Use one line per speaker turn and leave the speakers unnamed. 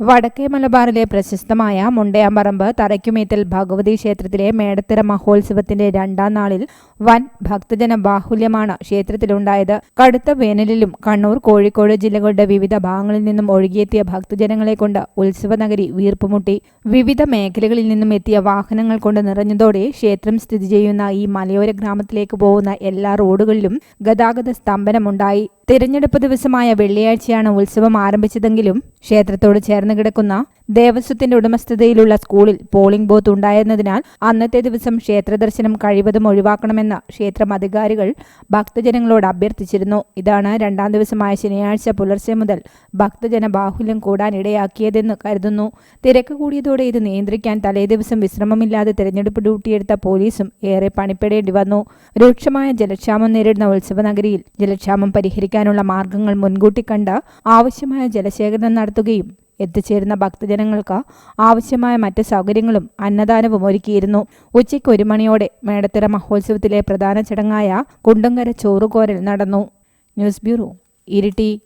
വടക്കേ മലബാറിലെ പ്രശസ്തമായ മുണ്ടയാമ്പറമ്പ് തറയ്ക്കുമേത്തൽ ഭഗവതി ക്ഷേത്രത്തിലെ മേടത്തിറ മഹോത്സവത്തിന്റെ രണ്ടാം നാളിൽ വൻ ഭക്തജന ബാഹുല്യമാണ് ക്ഷേത്രത്തിലുണ്ടായത്. കടുത്ത വേനലിലും കണ്ണൂർ കോഴിക്കോട് ജില്ലകളുടെ വിവിധ ഭാഗങ്ങളിൽ നിന്നും ഒഴുകിയെത്തിയ ഭക്തജനങ്ങളെ കൊണ്ട് ഉത്സവ നഗരി വീർപ്പുമുട്ടി. വിവിധ മേഖലകളിൽ നിന്നും എത്തിയ വാഹനങ്ങൾ കൊണ്ട് നിറഞ്ഞതോടെ ക്ഷേത്രം സ്ഥിതി ചെയ്യുന്ന ഈ മലയോര ഗ്രാമത്തിലേക്ക് പോകുന്ന എല്ലാ റോഡുകളിലും ഗതാഗത സ്തംഭനമുണ്ടായി. തിരഞ്ഞെടുപ്പ് ദിവസമായ വെള്ളിയാഴ്ചയാണ് ഉത്സവം ആരംഭിച്ചതെങ്കിലും ക്ഷേത്രത്തോട് ചേർന്ന് കിടക്കുന്ന ദേവസ്വത്തിന്റെ ഉടമസ്ഥതയിലുള്ള സ്കൂളിൽ പോളിംഗ് ബൂത്ത് ഉണ്ടായിരുന്നതിനാൽ അന്നത്തെ ദിവസം ക്ഷേത്രദർശനം കഴിവതും ഒഴിവാക്കണമെന്ന് ക്ഷേത്രം അധികാരികൾ ഭക്തജനങ്ങളോട് അഭ്യർത്ഥിച്ചിരുന്നു. ഇതാണ് രണ്ടാം ദിവസമായ ശനിയാഴ്ച പുലർച്ചെ മുതൽ ഭക്തജന ബാഹുല്യം കൂടാനിടയാക്കിയതെന്ന് കരുതുന്നു. തിരക്ക് കൂടിയതോടെ ഇത് നിയന്ത്രിക്കാൻ തലേദിവസം വിശ്രമമില്ലാതെ തെരഞ്ഞെടുപ്പ് ഡ്യൂട്ടിയെടുത്ത പോലീസും ഏറെ പണിപ്പെടേണ്ടി വന്നു. രൂക്ഷമായ ജലക്ഷാമം നേരിടുന്ന ഉത്സവ നഗരിയിൽ ജലക്ഷാമം പരിഹരിക്കാനുള്ള മാർഗങ്ങൾ മുൻകൂട്ടി കണ്ട് ആവശ്യമായ ജലശേഖരണം നടത്തുകയും എത്തിച്ചേരുന്ന ഭക്തജനങ്ങൾക്ക് ആവശ്യമായ മറ്റ് സൗകര്യങ്ങളും അന്നദാനവും ഒരുക്കിയിരുന്നു. ഉച്ചയ്ക്ക് ഒരു മണിയോടെ മേടത്തിറ മഹോത്സവത്തിലെ പ്രധാന ചടങ്ങായ കുണ്ടങ്കര ചോറുകോരൽ നടന്നു. News bureau Iritty.